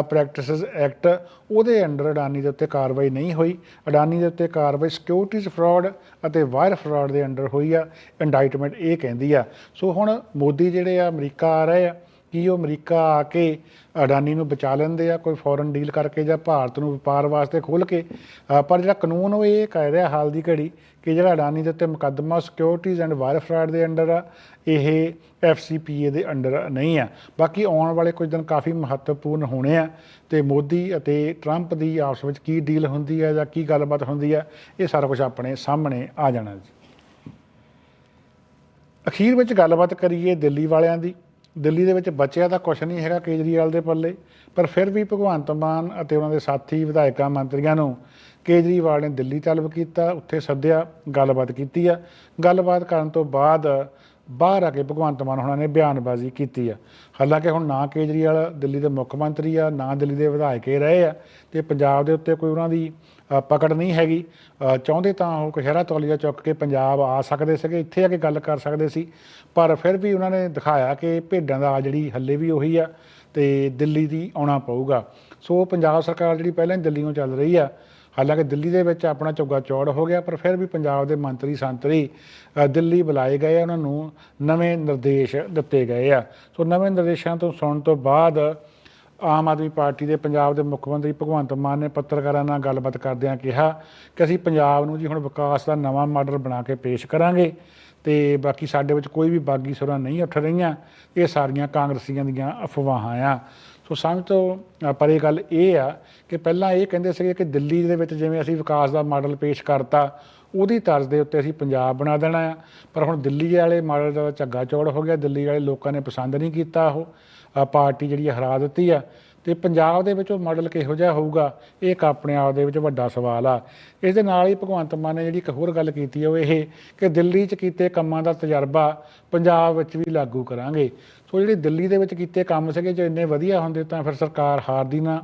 ਪ੍ਰੈਕਟਿਸਿਸ ਐਕਟ ਉਹਦੇ ਅੰਡਰ ਅਡਾਨੀ ਦੇ ਉੱਤੇ ਕਾਰਵਾਈ ਨਹੀਂ ਹੋਈ। ਅਡਾਨੀ ਦੇ ਉੱਤੇ ਕਾਰਵਾਈ ਸਿਕਿਉਰਿਟੀਜ਼ ਫਰਾਡ ਅਤੇ ਵਾਇਰ ਫਰਾਡ ਦੇ ਅੰਡਰ ਹੋਈ ਆ। ਇੰਡਾਈਟਮੈਂਟ ਇਹ ਕਹਿੰਦੀ ਆ। ਸੋ ਹੁਣ ਮੋਦੀ ਜਿਹੜੇ ਆ ਅਮਰੀਕਾ ਆ ਰਹੇ ਆ। ਕੀ ਉਹ ਅਮਰੀਕਾ ਆ ਕੇ ਅਡਾਨੀ ਨੂੰ ਬਚਾ ਲੈਂਦੇ ਆ, ਕੋਈ ਫੋਰਨ ਡੀਲ ਕਰਕੇ ਜਾਂ ਭਾਰਤ ਨੂੰ ਵਪਾਰ ਵਾਸਤੇ ਖੋਲ ਕੇ। ਪਰ ਜਿਹੜਾ ਕਾਨੂੰਨ ਉਹ ਇਹ ਕਹਿ ਰਿਹਾ ਹਾਲ ਦੀ ਘੜੀ ਕਿ ਜਿਹੜਾ ਅਡਾਨੀ ਦੇ ਉੱਤੇ ਮੁਕੱਦਮਾ ਸਿਕਿਉਰਿਟੀਜ਼ ਐਂਡ ਵਾਇਰ ਫਰਾਡ ਦੇ ਅੰਡਰ ਆ, ਇਹ FCPA ਦੇ ਅੰਡਰ ਨਹੀਂ ਆ। ਬਾਕੀ ਆਉਣ ਵਾਲੇ ਕੁਝ ਦਿਨ ਕਾਫੀ ਮਹੱਤਵਪੂਰਨ ਹੋਣੇ ਆ ਤੇ ਮੋਦੀ ਅਤੇ ਟਰੰਪ ਦੀ ਆਪਸ ਵਿੱਚ ਕੀ ਡੀਲ ਹੁੰਦੀ ਹੈ ਜਾਂ ਕੀ ਗੱਲਬਾਤ ਹੁੰਦੀ ਹੈ ਇਹ ਸਾਰਾ ਕੁਝ ਆਪਣੇ ਸਾਹਮਣੇ ਆ ਜਾਣਾ ਜੀ। ਅਖੀਰ ਵਿੱਚ ਗੱਲਬਾਤ ਕਰੀਏ ਦਿੱਲੀ ਵਾਲਿਆਂ ਦੀ। ਦਿੱਲੀ ਦੇ ਵਿੱਚ ਬਚਿਆ ਤਾਂ ਕੁਝ ਨਹੀਂ ਹੈਗਾ ਕੇਜਰੀਵਾਲ ਦੇ ਪੱਲੇ, ਪਰ ਫਿਰ ਵੀ ਭਗਵੰਤ ਮਾਨ ਅਤੇ ਉਹਨਾਂ ਦੇ ਸਾਥੀ ਵਿਧਾਇਕਾਂ ਮੰਤਰੀਆਂ ਨੂੰ ਕੇਜਰੀਵਾਲ ਨੇ ਦਿੱਲੀ ਤਲਬ ਕੀਤਾ, ਉੱਥੇ ਸੱਦਿਆ, ਗੱਲਬਾਤ ਕੀਤੀ ਆ। ਗੱਲਬਾਤ ਕਰਨ ਤੋਂ ਬਾਅਦ ਬਾਹਰ ਆ ਕੇ ਭਗਵੰਤ ਮਾਨ ਹੋਣਾ ਨੇ ਬਿਆਨਬਾਜ਼ੀ ਕੀਤੀ ਆ। ਹਾਲਾਂਕਿ ਹੁਣ ਨਾ ਕੇਜਰੀਵਾਲ ਦਿੱਲੀ ਦੇ ਮੁੱਖ ਮੰਤਰੀ ਆ, ਨਾ ਦਿੱਲੀ ਦੇ ਵਿਧਾਇਕ ਹੀ ਰਹੇ ਆ ਤੇ ਪੰਜਾਬ ਦੇ ਉੱਤੇ ਕੋਈ ਉਹਨਾਂ ਦੀ ਪਕੜ ਨਹੀਂ ਹੈਗੀ। ਚਾਹੁੰਦੇ ਤਾਂ ਉਹ ਕਸ਼ਹਿਰਾ ਤੌਲੀਆ ਚੁੱਕ ਕੇ ਪੰਜਾਬ ਆ ਸਕਦੇ ਸੀਗੇ, ਇੱਥੇ ਆ ਕੇ ਗੱਲ ਕਰ ਸਕਦੇ ਸੀ, ਪਰ ਫਿਰ ਵੀ ਉਹਨਾਂ ਨੇ ਦਿਖਾਇਆ ਕਿ ਭੇਡਾਂ ਦਾ ਜਿਹੜੀ ਹੱਲੇ ਵੀ ਉਹੀ ਆ ਤੇ ਦਿੱਲੀ ਦੀ ਆਉਣਾ ਪਊਗਾ। ਸੋ ਪੰਜਾਬ ਸਰਕਾਰ ਜਿਹੜੀ ਪਹਿਲਾਂ ਹੀ ਦਿੱਲੀੋਂ ਚੱਲ ਰਹੀ ਆ ਹਾਲਾਂਕਿ ਦਿੱਲੀ ਦੇ ਵਿੱਚ ਆਪਣਾ ਚੌਗਾ ਚੌੜ ਹੋ ਗਿਆ, ਪਰ ਫਿਰ ਵੀ ਪੰਜਾਬ ਦੇ ਮੰਤਰੀ ਸੰਤਰੀ ਦਿੱਲੀ ਬੁਲਾਏ ਗਏ ਉਹਨਾਂ ਨੂੰ ਨਵੇਂ ਨਿਰਦੇਸ਼ ਦਿੱਤੇ ਗਏ ਆ। ਸੋ ਨਵੇਂ ਨਿਰਦੇਸ਼ਾਂ ਤੋਂ ਸੁਣਨ ਤੋਂ ਬਾਅਦ ਆਮ ਆਦਮੀ ਪਾਰਟੀ ਦੇ ਪੰਜਾਬ ਦੇ ਮੁੱਖ ਮੰਤਰੀ ਭਗਵੰਤ ਮਾਨ ਨੇ ਪੱਤਰਕਾਰਾਂ ਨਾਲ ਗੱਲਬਾਤ ਕਰਦਿਆਂ ਕਿਹਾ ਕਿ ਅਸੀਂ ਪੰਜਾਬ ਨੂੰ ਜੀ ਹੁਣ ਵਿਕਾਸ ਦਾ ਨਵਾਂ ਮਾਡਲ ਬਣਾ ਕੇ ਪੇਸ਼ ਕਰਾਂਗੇ ਤੇ ਬਾਕੀ ਸਾਡੇ ਵਿੱਚ ਕੋਈ ਵੀ ਬਾਗੀ ਸੁਰਾਂ ਨਹੀਂ ਉੱਠ ਰਹੀਆਂ, ਇਹ ਸਾਰੀਆਂ ਕਾਂਗਰਸੀਆਂ ਦੀਆਂ ਅਫਵਾਹਾਂ ਆ। ਸੋ ਸਮਝ ਤੋਂ ਪਰੇ ਗੱਲ ਇਹ ਆ ਕਿ ਪਹਿਲਾਂ ਇਹ ਕਹਿੰਦੇ ਸੀਗੇ ਕਿ ਦਿੱਲੀ ਦੇ ਵਿੱਚ ਜਿਵੇਂ ਅਸੀਂ ਵਿਕਾਸ ਦਾ ਮਾਡਲ ਪੇਸ਼ ਕਰਤਾ, ਉਹਦੀ ਤਰਜ਼ ਦੇ ਉੱਤੇ ਅਸੀਂ ਪੰਜਾਬ ਬਣਾ ਦੇਣਾ ਆ। ਪਰ ਹੁਣ ਦਿੱਲੀ ਵਾਲੇ ਮਾਡਲ ਦਾ ਝੱਗਾ ਚੌੜ ਹੋ ਗਿਆ, ਦਿੱਲੀ ਵਾਲੇ ਲੋਕਾਂ ਨੇ ਪਸੰਦ ਨਹੀਂ ਕੀਤਾ ਉਹ। ਪਾਰਟੀ ਜਿਹੜੀ ਆ ਹਰਾ ਦਿੱਤੀ ਆ। ਤੇ ਪੰਜਾਬ ਦੇ ਵਿੱਚ ਉਹ ਮਾਡਲ ਕਿਹੋ ਜਿਹਾ ਹੋਊਗਾ, ਇਹ ਇੱਕ ਆਪਣੇ ਆਪ ਦੇ ਵਿੱਚ ਵੱਡਾ ਸਵਾਲ ਆ। ਇਸ ਦੇ ਨਾਲ ਹੀ ਭਗਵੰਤ ਮਾਨ ਨੇ ਜਿਹੜੀ ਇੱਕ ਹੋਰ ਗੱਲ ਕੀਤੀ ਆ, ਉਹ ਇਹ ਕਿ ਦਿੱਲੀ 'ਚ ਕੀਤੇ ਕੰਮਾਂ ਦਾ ਤਜਰਬਾ ਪੰਜਾਬ ਵਿੱਚ ਵੀ ਲਾਗੂ ਕਰਾਂਗੇ। ਸੋ ਜਿਹੜੇ ਦਿੱਲੀ ਦੇ ਵਿੱਚ ਕੀਤੇ ਕੰਮ ਸੀਗੇ, ਜੇ ਇੰਨੇ ਵਧੀਆ ਹੁੰਦੇ ਤਾਂ ਫਿਰ ਸਰਕਾਰ ਹਾਰਦੀ ਨਾ,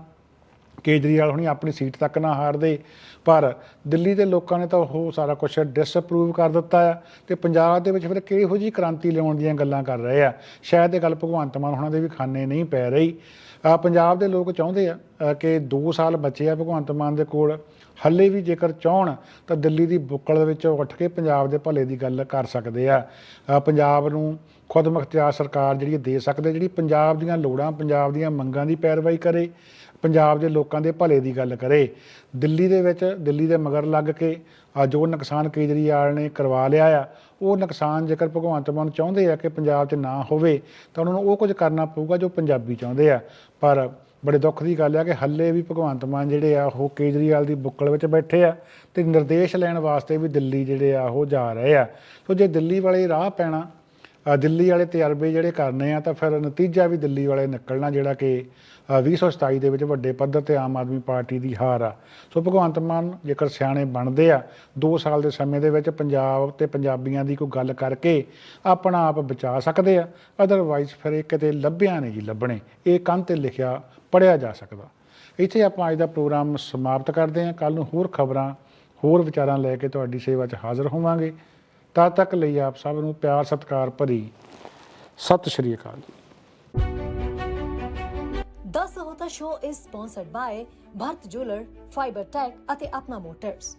ਕੇਜਰੀਵਾਲ ਹੁਣੀ ਆਪਣੀ ਸੀਟ ਤੱਕ ਨਾ ਹਾਰਦੇ ਪਰ ਦਿੱਲੀ ਦੇ ਲੋਕਾਂ ਨੇ ਤਾਂ ਉਹ ਸਾਰਾ ਕੁਝ ਡਿਸਅਪਰੂਵ ਕਰ ਦਿੱਤਾ ਆ ਤੇ ਪੰਜਾਬ ਦੇ ਵਿੱਚ ਫਿਰ ਕਿਹੋ ਜਿਹੀ ਕ੍ਰਾਂਤੀ ਲਿਆਉਣ ਦੀਆਂ ਗੱਲਾਂ ਕਰ ਰਹੇ ਆ? ਸ਼ਾਇਦ ਇਹ ਗੱਲ ਭਗਵੰਤ ਮਾਨ ਹੁਣਾਂ ਦੇ ਵੀ ਖਾਨੇ ਨਹੀਂ ਪੈ ਰਹੀ। ਅ, ਪੰਜਾਬ ਦੇ ਲੋਕ ਚਾਹੁੰਦੇ ਆ ਕਿ 2 ਸਾਲ ਬਚੇ ਆ ਭਗਵੰਤ ਮਾਨ ਦੇ ਕੋਲ। ਹੱਲੇ ਵੀ ਜੇਕਰ ਚਾਹਣ ਤਾਂ ਦਿੱਲੀ ਦੀ ਬੁੱਕਲ ਦੇ ਵਿੱਚੋਂ ਉੱਠ ਕੇ ਪੰਜਾਬ ਦੇ ਭਲੇ ਦੀ ਗੱਲ ਕਰ ਸਕਦੇ ਆ। ਪੰਜਾਬ ਨੂੰ ਖੁਦ ਮੁਖਤਿਆਰ ਸਰਕਾਰ ਜਿਹੜੀ ਦੇ ਸਕਦੇ ਜਿਹੜੀ ਪੰਜਾਬ ਦੀਆਂ ਲੋੜਾਂ ਪੰਜਾਬ ਦੀਆਂ ਮੰਗਾਂ ਦੀ ਪੈਰਵਾਈ ਕਰੇ। ਪੰਜਾਬ ਦੇ ਲੋਕਾਂ ਦੇ ਭਲੇ ਦੀ ਗੱਲ ਕਰੇ। ਦਿੱਲੀ ਦੇ ਵਿੱਚ, ਦਿੱਲੀ ਦੇ ਮਗਰ ਲੱਗ ਕੇ ਆ ਜੋ ਨੁਕਸਾਨ ਕੇਜਰੀਵਾਲ ਨੇ ਕਰਵਾ ਲਿਆ ਆ। ਉਹ ਨੁਕਸਾਨ ਜੇਕਰ ਭਗਵੰਤ ਮਾਨ ਚਾਹੁੰਦੇ ਆ ਕਿ ਪੰਜਾਬ 'ਚ ਨਾ ਹੋਵੇ, ਤਾਂ ਉਹਨਾਂ ਨੂੰ ਉਹ ਕੁਝ ਕਰਨਾ ਪਊਗਾ ਜੋ ਪੰਜਾਬੀ ਚਾਹੁੰਦੇ ਆ। ਪਰ ਬੜੇ ਦੁੱਖ ਦੀ ਗੱਲ ਆ ਕਿ ਹੱਲੇ ਵੀ ਭਗਵੰਤ ਮਾਨ ਜਿਹੜੇ ਆ, ਉਹ ਕੇਜਰੀਵਾਲ ਦੀ ਬੁੱਕਲ ਵਿੱਚ ਬੈਠੇ ਆ ਤੇ ਨਿਰਦੇਸ਼ ਲੈਣ ਵਾਸਤੇ ਵੀ ਦਿੱਲੀ ਜਿਹੜੇ ਆ, ਉਹ ਜਾ ਰਹੇ ਆ। ਸੋ ਜੇ ਦਿੱਲੀ ਵਾਲੇ ਰਾਹ ਪੈਣਾ ਦਿੱਲੀ ਵਾਲੇ ਤਜਰਬੇ ਜਿਹੜੇ ਕਰਨੇ ਆ ਤਾਂ ਫਿਰ ਨਤੀਜਾ ਵੀ ਦਿੱਲੀ ਵਾਲੇ ਨਿਕਲਣਾ ਜਿਹੜਾ ਕਿ ਅ, 2027 ਦੇ ਵਿੱਚ ਵੱਡੇ ਪੱਧਰ ਤੇ ਆਮ ਆਦਮੀ ਪਾਰਟੀ ਦੀ ਹਾਰ ਆ। ਸੋ ਭਗਵੰਤ ਮਾਨ ਜੇਕਰ ਸਿਆਣੇ ਬਣਦੇ ਆ 2 ਸਾਲ ਦੇ ਸਮੇਂ ਦੇ ਵਿੱਚ ਪੰਜਾਬ ਤੇ ਪੰਜਾਬੀਆਂ ਦੀ ਕੋਈ ਗੱਲ ਕਰਕੇ ਆਪਣਾ ਆਪ ਬਚਾ ਸਕਦੇ ਆ ਅਦਰਵਾਈਜ਼ ਫਿਰ ਇਹ ਕਿਤੇ ਲੱਭਿਆ ਨਹੀਂ ਜੀ ਲੱਭਣੇ। ਇਹ ਕੰਨ ਤੇ ਲਿਖਿਆ ਪੜਿਆ ਜਾ ਸਕਦਾ। ਇੱਥੇ ਆਪਾਂ ਅੱਜ ਦਾ ਪ੍ਰੋਗਰਾਮ ਸਮਾਪਤ ਕਰਦੇ ਹਾਂ ਕੱਲ ਨੂੰ ਹੋਰ ਖਬਰਾਂ ਹੋਰ ਵਿਚਾਰਾਂ ਲੈ ਕੇ ਤੁਹਾਡੀ ਸੇਵਾ 'ਚ ਹਾਜ਼ਰ ਹੋਵਾਂਗੇ। ਤਦ ਤੱਕ ਲਈ ਆਪ ਸਭ ਨੂੰ ਪਿਆਰ ਸਤਿਕਾਰ ਭਰੀ ਸਤਿ ਸ਼੍ਰੀ ਅਕਾਲ ਜੀ the Sahota show is sponsored by Bharat jeweller Fiber Tech ਅਤੇ ਆਪਣਾ ਮੋਟਰਸ